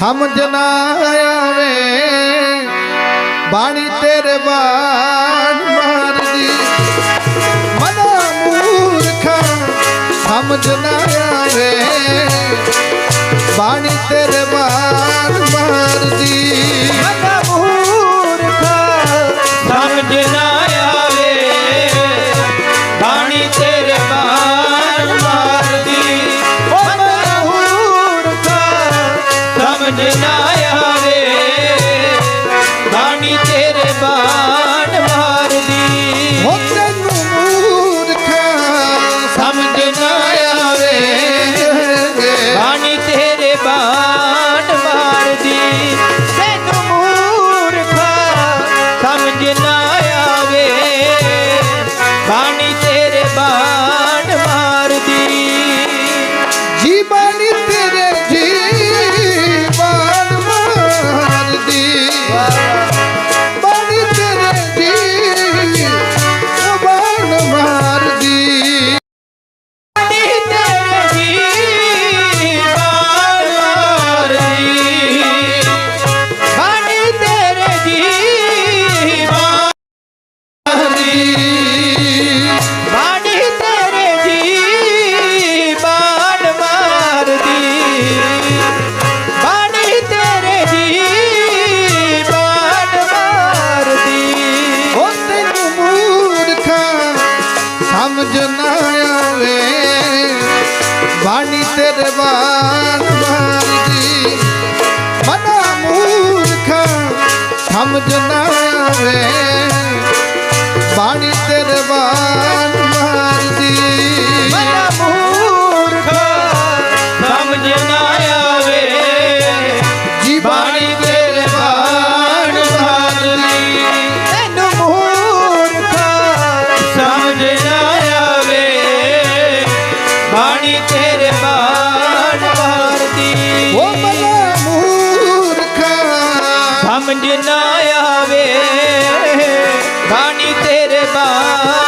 ਸਮਝ ਨਾ ਆਵੇ। ਬਾਣੀ ਤੇਰੇ ਬਾਣ ਮਾਰਦੀ। ਮਨਾ ਮੂਰਖਾ, ਸਮਝ ਨਾ ਆਵੇ। ਬਾਣੀ ਤੇਰੇ ਬਾਣ ਮਾਰਦੀ। ਸਮਝ ਨਾ ਆਵੇ ਬਾਣੀ ਤੇਰੇ ਬਾਣ ਮਾਰਦੀ ਮਨਾ ਮੂਰਖਾ ਸਮਝ ਨਾ ਆਵੇ ਬਾਣੀ ਤੇਰੇ ਬਾਣ ਬਾਣੀ ਤੇਰੇ ਬਾਣ ਮਾਰਦੀ ਉਹ ਮਨਾ ਮੂਰਖਾ। ਸਮਝ ਨਾ ਆਵੇ। ਬਾਣੀ ਤੇਰੇ ਬਾਣ